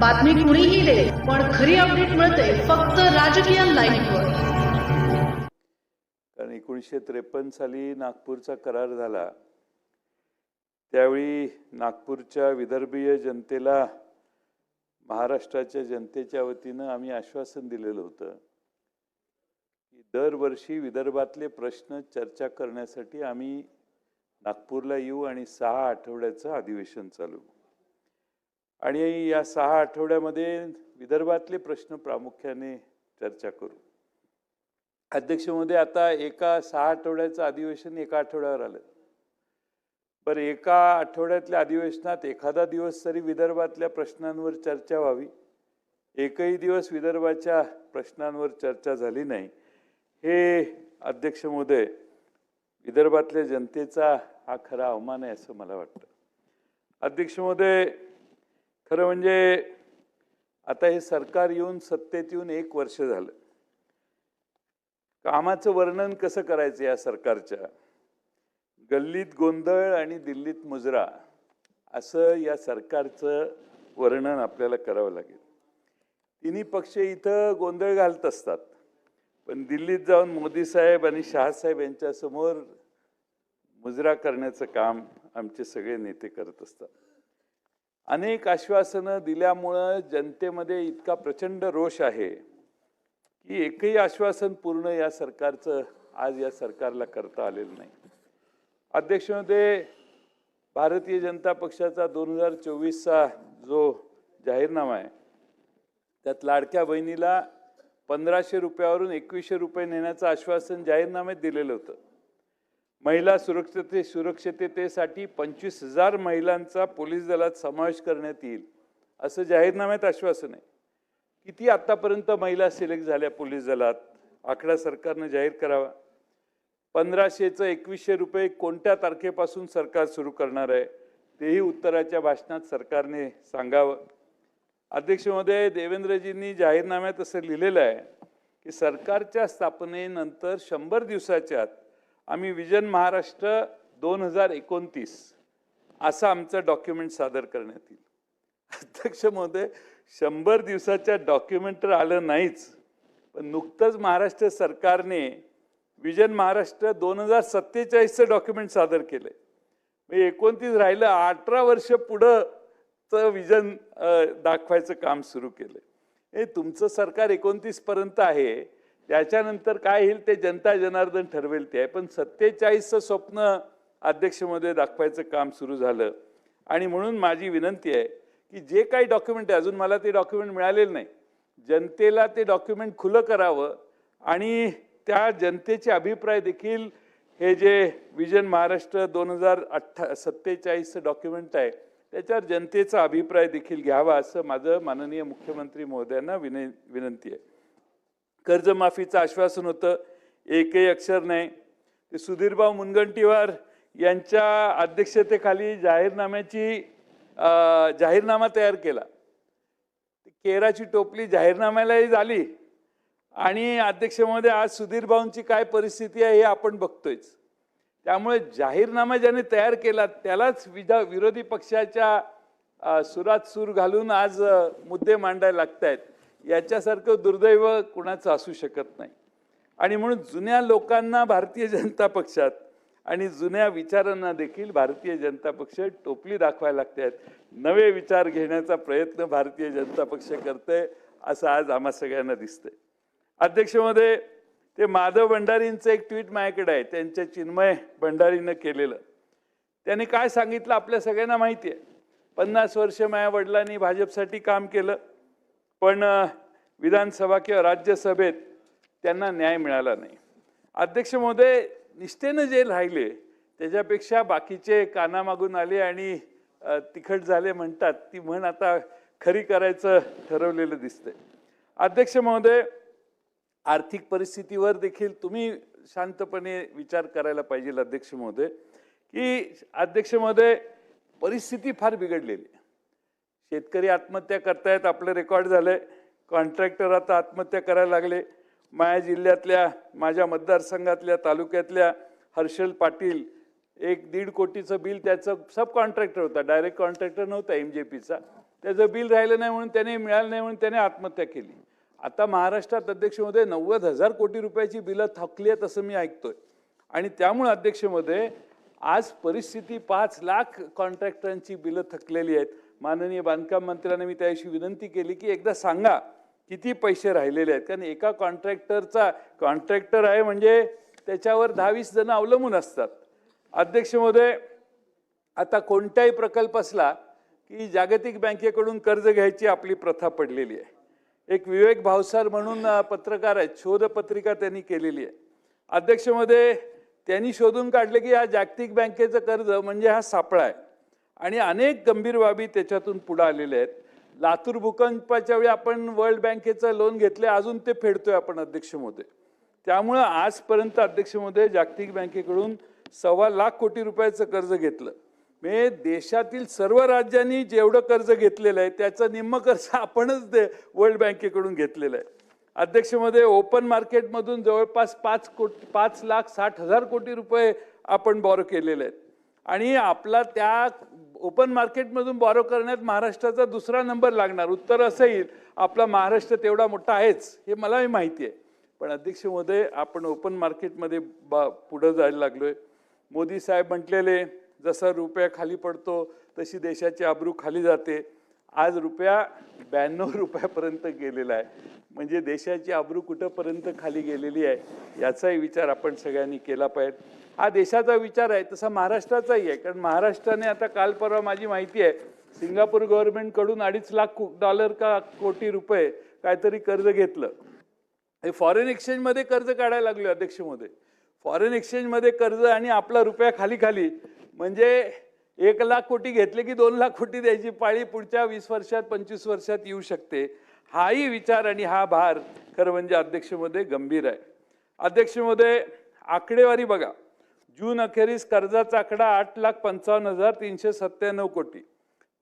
बातमी कुणीही दे पण खरी अपडेट मिळते फक्त राजकीय कारण एकोणीसशे त्रेपन्न साली नागपूरचा करार झाला. त्यावेळी नागपूरच्या विदर्भीय जनतेला महाराष्ट्राच्या जनतेच्या वतीनं आम्ही आश्वासन दिलेलं होतं की दरवर्षी विदर्भातले प्रश्न चर्चा करण्यासाठी आम्ही नागपूरला येऊ आणि सहा आठवड्याचं अधिवेशन चालू आणि या सहा आठवड्यामध्ये विदर्भातले प्रश्न प्रामुख्याने चर्चा करू. अध्यक्ष आता एका सहा आठवड्याचं अधिवेशन एका आठवड्यावर आलं. पर एका आठवड्यातल्या अधिवेशनात एखादा दिवस तरी विदर्भातल्या प्रश्नांवर चर्चा व्हावी. एकही दिवस विदर्भाच्या प्रश्नांवर चर्चा झाली नाही. हे अध्यक्ष महोदय विदर्भातल्या जनतेचा हा खरा अवमान आहे असं मला वाटतं. अध्यक्ष महोदय खरं म्हणजे आता हे सरकार येऊन सत्तेत येऊन एक वर्ष झालं. कामाचं वर्णन कसं करायचं या सरकारच्या? गल्लीत गोंधळ आणि दिल्लीत मुजरा असं या सरकारचं वर्णन आपल्याला करावं लागेल. तिन्ही पक्ष इथं गोंधळ घालत असतात. पण दिल्लीत जाऊन मोदी साहेब आणि शहासाहेब यांच्यासमोर मुजरा करण्याचं काम आमचे सगळे नेते करत असतात. अनेक आश्वासनं दिल्यामुळं जनतेमध्ये इतका प्रचंड रोष आहे की एकही आश्वासन पूर्ण या सरकारचं आज या सरकारला करता आलेलं नाही. अध्यक्षमध्ये भारतीय जनता पक्षाचा दोन हजार चोवीसचा जो जाहीरनामा आहे त्यात लाडक्या बहिणीला पंधराशे रुपयावरून एकवीसशे रुपये नेण्याचं आश्वासन जाहीरनाम्यात दिलेलं होतं. महिला सुरक्षते सुरक्षिततेसाठी पंचवीस हजार महिलांचा पोलीस दलात समावेश करण्यात येईल. असं जाहीरनाम्यात आश्वासन आहे. किती आत्तापर्यंत महिला सिलेक्ट झाल्या पोलीस दलात? आकडा सरकारनं जाहीर करावा. पंधराशेचं एकवीसशे रुपये कोणत्या तारखेपासून सरकार सुरू करणार आहे? तेही उत्तराच्या भाषणात सरकारने सांगावं. अध्यक्ष महोदय देवेंद्रजींनी जाहीरनाम्यात असं लिहिलेलं आहे की सरकारच्या स्थापनेनंतर शंभर दिवसाच्या आत आम्ही विजन महाराष्ट्र दोन हजार एकोणतीस असं आमचं डॉक्युमेंट सादर करण्यात येईल. अध्यक्ष महोदय शंभर दिवसाच्या डॉक्युमेंट तर आलं नाहीच पण नुकतंच महाराष्ट्र सरकारने विजन महाराष्ट्र दोन हजार सत्तेचाळीसचं डॉक्युमेंट सादर केलं म्हणजे एकोणतीस राहिलं अठरा वर्ष पुढंचं विजन दाखवायचं काम सुरू केलं हे तुमचं सरकार एकोणतीसपर्यंत आहे त्याच्यानंतर काय होईल ते जनता जनार्दन ठरवेल ते आहे. पण सत्तेचाळीसचं स्वप्न अध्यक्षमध्ये दाखवायचं काम सुरू झालं. आणि म्हणून माझी विनंती आहे की जे काही डॉक्युमेंट आहे अजून मला ते डॉक्युमेंट मिळालेलं नाही. जनतेला ते डॉक्युमेंट खुलं करावं आणि त्या जनतेचे अभिप्राय देखील हे जे विजन महाराष्ट्र दोन हजार अठ्ठा सत्तेचाळीसचं डॉक्युमेंट आहे त्याच्यावर जनतेचा अभिप्राय देखील घ्यावा असं माझं माननीय मुख्यमंत्री महोदयांना विनय विनंती आहे. कर्जमाफीचं आश्वासन होतं. एकही अक्षर नाही. ते सुधीरभाऊ मुनगंटीवार यांच्या अध्यक्षतेखाली जाहीरनाम्याची जाहीरनामा तयार केला. केराची टोपली जाहीरनाम्यालाही झाली. आणि अध्यक्षमध्ये आज सुधीरभाऊंची काय परिस्थिती आहे हे आपण बघतोयच. त्यामुळे जाहीरनामा ज्याने तयार केला त्यालाच विधा विरोधी पक्षाच्या सुरात सूर घालून आज मुद्दे मांडायला लागत आहेत याच्यासारखं दुर्दैव कुणाचं असू शकत नाही. आणि म्हणून जुन्या लोकांना भारतीय जनता पक्षात आणि जुन्या विचारांना देखील भारतीय जनता पक्ष टोपली दाखवायला लागते आहेत. नवे विचार घेण्याचा प्रयत्न भारतीय जनता पक्ष करतंय असं आज आम्हा सगळ्यांना दिसतंय. अध्यक्षमध्ये ते माधव भंडारींचं एक ट्विट माझ्याकडे आहे. त्यांच्या चिन्मय भंडारीनं केलेलं. त्यांनी काय सांगितलं आपल्या सगळ्यांना माहिती आहे. पन्नास वर्ष माझ्या वडिलांनी भाजपसाठी काम केलं. पण विधानसभा किंवा राज्यसभेत त्यांना न्याय मिळाला नाही. अध्यक्ष महोदय निष्ठेनं जे राहिले त्याच्यापेक्षा बाकीचे कानामागून आले आणि तिखट झाले म्हणतात ती म्हण आता खरी करायचं ठरवलेलं दिसतंय. अध्यक्ष महोदय आर्थिक परिस्थितीवर देखील तुम्ही शांतपणे विचार करायला पाहिजे अध्यक्ष महोदय की अध्यक्ष महोदय परिस्थिती फार बिघडलेली आहे. शेतकरी आत्महत्या करतायत आपलं रेकॉर्ड झालंय. कॉन्ट्रॅक्टर आता आत्महत्या करायला लागले. माझ्या जिल्ह्यातल्या माझ्या मतदारसंघातल्या तालुक्यातल्या हर्षल पाटील एक दीड कोटीचं बिल त्याचं सब कॉन्ट्रॅक्टर होता. डायरेक्ट कॉन्ट्रॅक्टर नव्हता एम जे पीचा त्याचं बिल राहिलं नाही म्हणून त्याने मिळालं नाही म्हणून त्याने आत्महत्या केली. आता महाराष्ट्रात अध्यक्षमध्ये नव्वद हजार कोटी रुपयाची बिलं थकली आहेत असं मी ऐकतोय. आणि त्यामुळे अध्यक्षमध्ये आज परिस्थिती पाच लाख कॉन्ट्रॅक्टरांची बिलं थकलेली आहेत. माननीय बांधकाम मंत्र्यांना मी त्याविषयी विनंती केली की एकदा सांगा किती पैसे राहिलेले आहेत. कारण एका कॉन्ट्रॅक्टरचा कॉन्ट्रॅक्टर आहे म्हणजे त्याच्यावर दहा वीस जण अवलंबून असतात. अध्यक्ष महोदय आता कोणताही प्रकल्प असला की जागतिक बँकेकडून कर्ज घ्यायची आपली प्रथा पडलेली आहे. एक विवेक भावसार म्हणून पत्रकार आहेत शोधपत्रिका त्यांनी केलेली आहे. अध्यक्षमध्ये त्यांनी शोधून काढले की हा जागतिक बँकेचं कर्ज म्हणजे हा सापळा आहे. आणि अनेक गंभीर बाबी त्याच्यातून पुढे आलेल्या आहेत. लातूर भूकंपाच्या वेळी आपण वर्ल्ड बँकेचं लोन घेतले अजून ते फेडतोय आपण अध्यक्ष महोदय. त्यामुळं आजपर्यंत अध्यक्ष जागतिक बँकेकडून सव्वा लाख कोटी रुपयाचं कर्ज घेतलं. मे देशातील सर्व राज्यांनी जेवढं कर्ज घेतलेलं आहे त्याचं निम्म कर्ज आपणच दे वर्ल्ड बँकेकडून घेतलेलं आहे. अध्यक्षमध्ये ओपन मार्केटमधून जवळपास पाच कोटी पाच लाख साठ हजार कोटी रुपये आपण बॉरो केलेले आहेत. आणि आपला त्या ओपन मार्केटमधून बॉरो करण्यात महाराष्ट्राचा दुसरा नंबर लागणार. उत्तर असं येईल आपला महाराष्ट्र तेवढा मोठा आहेच हे मलाही माहिती आहे. पण अध्यक्ष महोदय आपण ओपन मार्केटमध्ये बा पुढं जायला लागलोय. मोदी साहेब म्हटलेले जसा रुपया खाली पडतो तशी देशाची आबरू खाली जाते. आज रुपया ब्याण्णव रुपयापर्यंत गेलेला आहे. म्हणजे देशाची आबरू कुठंपर्यंत खाली गेलेली आहे याचाही विचार आपण सगळ्यांनी केला पाहिजे. हा देशाचा विचार आहे तसा महाराष्ट्राचाही आहे. कारण महाराष्ट्राने आता काल परवा माझी माहिती आहे सिंगापूर गव्हर्नमेंटकडून अडीच लाख डॉलर का कोटी रुपये काहीतरी कर्ज घेतलं. हे फॉरेन एक्सचेंजमध्ये कर्ज काढायला लागले अध्यक्ष फॉरेन एक्सचेंजमध्ये कर्ज आणि आपला रुपया खाली खाली. म्हणजे एक लाख कोटी घेतले की दोन लाख कोटी द्यायची पाळी पुढच्या वीस वर्षात पंचवीस वर्षात येऊ शकते. हाही विचार आणि हा भार खरं म्हणजे अध्यक्षमध्ये गंभीर आहे. अध्यक्षमध्ये आकडेवारी बघा. जून अखेरीस कर्जाचा आकडा आठ लाख पंचावन्न हजार तीनशे सत्त्याण्णव कोटी.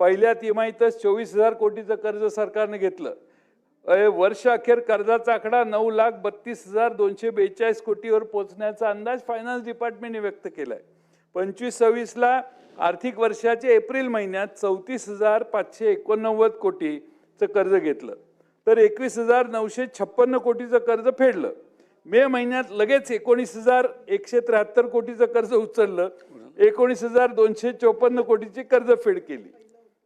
पहिल्या तिमाहीतच चोवीस हजार कोटीचं कर्ज सरकारने घेतलं. वर्ष अखेर कर्जाचा आकडा नऊ लाख बत्तीस हजार दोनशे बेचाळीस कोटीवर पोहोचण्याचा अंदाज फायनान्स डिपार्टमेंटने व्यक्त केलाय. पंचवीस सव्वीसला आर्थिक वर्षाच्या एप्रिल महिन्यात चौतीस हजार पाचशे एकोणनव्वद कोटीचं कर्ज घेतलं. तर एकवीस हजार नऊशे छप्पन्न कोटीचं कर्ज फेडलं. मे महिन्यात लगेच एकोणीस हजार एकशे त्र्याहत्तर कोटीचं कर्ज उचललं. एकोणीस हजार दोनशे चोपन्न कोटीची कर्जफेड केली.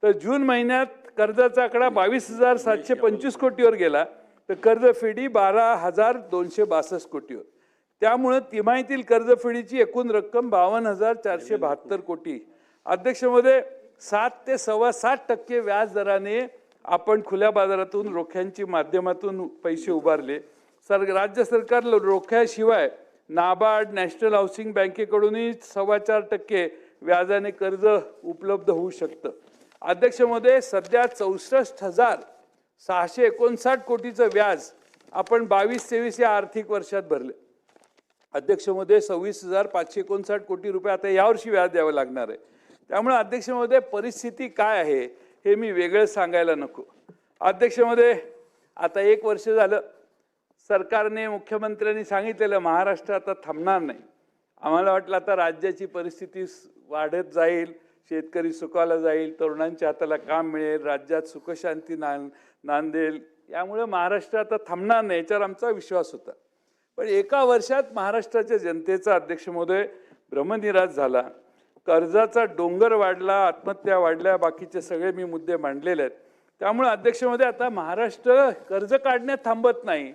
तर जून महिन्यात कर्जाचा आकडा बावीस हजार सातशे पंचवीस कोटीवर गेला. तर कर्जफेडी बारा हजार दोनशे बासष्ट कोटीवर. त्यामुळं तिमाहीतील कर्जफेडीची एकूण रक्कम बावन्न हजार चारशे बहात्तर कोटी. अध्यक्षमध्ये सात ते सव्वा सात टक्के व्याज दराने आपण खुल्या बाजारातून रोख्यांची माध्यमातून पैसे उभारले. सर राज्य सरकार रोख्याशिवाय नाबार्ड नॅशनल हाऊसिंग बँकेकडूनही सव्वा चार टक्के व्याजाने कर्ज उपलब्ध होऊ शकतं. अध्यक्षमध्ये सध्या चौसष्ट हजार सहाशे एकोणसाठ कोटीचं व्याज आपण बावीस तेवीस या आर्थिक वर्षात भरले. अध्यक्षमध्ये सव्वीस हजार पाचशे एकोणसाठ कोटी रुपये आता यावर्षी व्याज द्यावं लागणार आहे. त्यामुळे अध्यक्षमध्ये परिस्थिती काय आहे हे मी वेगळं सांगायला नको. अध्यक्षमध्ये आता एक वर्ष झालं. सरकारने मुख्यमंत्र्यांनी सांगितलेलं महाराष्ट्र आता थांबणार नाही. आम्हाला वाटलं आता राज्याची परिस्थिती वाढत जाईल शेतकरी सुखाला जाईल तरुणांच्या हाताला काम मिळेल राज्यात सुखशांती नांद नांदेल. यामुळे महाराष्ट्र आता थांबणार नाही याच्यावर आमचा विश्वास होता. पण एका वर्षात महाराष्ट्राच्या जनतेचा अध्यक्ष महोदय भ्रमनिराश झाला. कर्जाचा डोंगर वाढला आत्महत्या वाढल्या बाकीचे सगळे मी मुद्दे मांडलेले आहेत. त्यामुळे अध्यक्षमध्ये आता महाराष्ट्र कर्ज काढण्यात थांबत नाही.